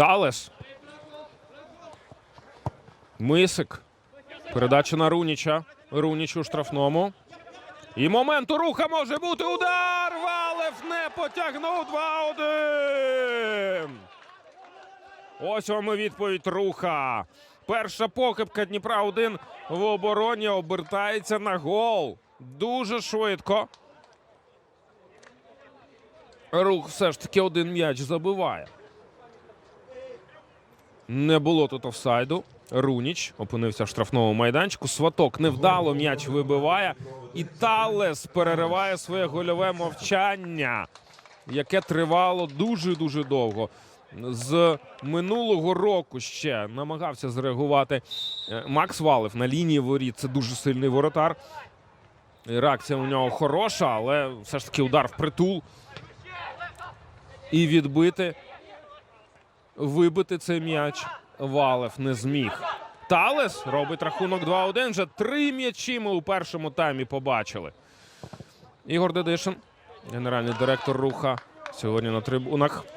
Талес. Мисик. Передача на Руніча. Руніч у штрафному. І момент руха може бути удар. Валев не потягнув 2-1. Ось вам і відповідь руха. Перша похибка Дніпра 1 в обороні обертається на гол. Дуже швидко. Рух все ж таки один м'яч забиває. Не було тут офсайду. Руніч опинився в штрафному майданчику. Сваток невдало м'яч вибиває. І Талес перериває своє гольове мовчання, яке тривало дуже-дуже довго. З минулого року ще намагався зреагувати е, Макс Валев на лінії воріт. Це дуже сильний воротар. Реакція у нього хороша, але все ж таки удар в притул. І відбити, вибити цей м'яч Валев не зміг. Талес робить рахунок 2-1. Вже три м'ячі ми у першому таймі побачили. Ігор Дедишин, генеральний директор руха, сьогодні на трибунах.